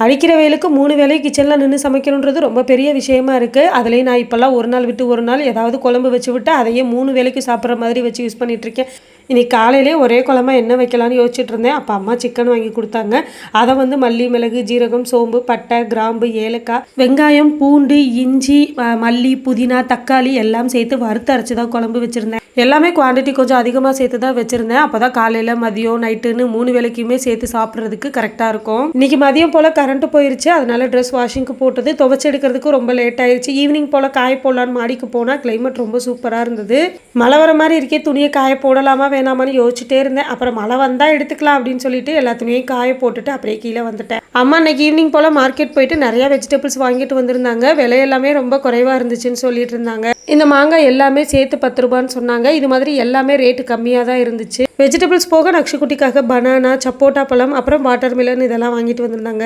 அடிக்கிற வேலுக்கு மூணு வேளை கிச்சனில் நின்று சமைக்கணுன்றது ரொம்ப பெரிய விஷயமா இருக்குது அதுலேயும் நான் இப்போல்லாம் ஒரு நாள் விட்டு ஒரு நாள் ஏதாவது குழம்பு வச்சு விட்டு அதையே மூணு வேலைக்கு சாப்பிட்ற மாதிரி வச்சு யூஸ் பண்ணிகிட்ருக்கேன் இருக்கேன். இன்னைக்கு காலையிலே ஒரே குழம்பா என்ன வைக்கலாம்னு யோசிச்சுட்டு இருந்தேன். அப்போ அம்மா சிக்கன் வாங்கி கொடுத்தாங்க. அதை வந்து மல்லி மிளகு ஜீரகம் சோம்பு பட்டை கிராம்பு ஏலக்காய் வெங்காயம் பூண்டு இஞ்சி மல்லி புதினா தக்காளி எல்லாம் சேர்த்து வறுத்து அரைச்சி தான் குழம்பு வச்சுருந்தேன். எல்லாமே குவாண்டிட்டி கொஞ்சம் அதிகமாக சேர்த்து தான் வச்சுருந்தேன். அப்போ தான் காலையில் மதியம் நைட்டுன்னு மூணு வேளைக்குமே சேர்த்து சாப்பிட்றதுக்கு கரெக்டாக இருக்கும். இன்றைக்கி மதியம் போல் கரண்ட்டு போயிருச்சு. அதனால் ட்ரெஸ் வாஷிங்க்கு போட்டது. துவைச்சி எடுக்கிறதுக்கு ரொம்ப லேட் ஆயிடுச்சு ஈவினிங் போல் காய போடலான்னு மாடிக்கு போனால் கிளைமேட் ரொம்ப சூப்பராக இருந்தது. மழை வர மாதிரி இருக்கே துணியை காய போடலாமா வேணாமான்னு யோசிச்சுட்டே இருந்தேன். அப்புறம் மழை வந்தால் எடுத்துக்கலாம் அப்படின்னு சொல்லிட்டு எல்லா துணியையும் காய போட்டுட்டு அப்படியே கீழே வந்துட்டேன். அம்மா இன்னைக்கு ஈவினிங் போல் மார்க்கெட் போயிட்டு நிறையா வெஜிடபிள்ஸ் வாங்கிட்டு வந்திருந்தாங்க. விலையெல்லாமே ரொம்ப குறைவாக இருந்துச்சுன்னு சொல்லிட்டு இருந்தாங்க. இந்த மாங்காய் எல்லாமே சேர்த்து பத்து ரூபான்னு சொன்னாங்க. இது மாதிரி எல்லாமே ரேட்டு கம்மியாக தான் இருந்துச்சு. வெஜிடபிள்ஸ் போக நக்ஷகுட்டிக்காக பனானா சப்போட்டா பழம் அப்புறம் வாட்டர் மிலன் இதெல்லாம் வாங்கிட்டு வந்திருந்தாங்க.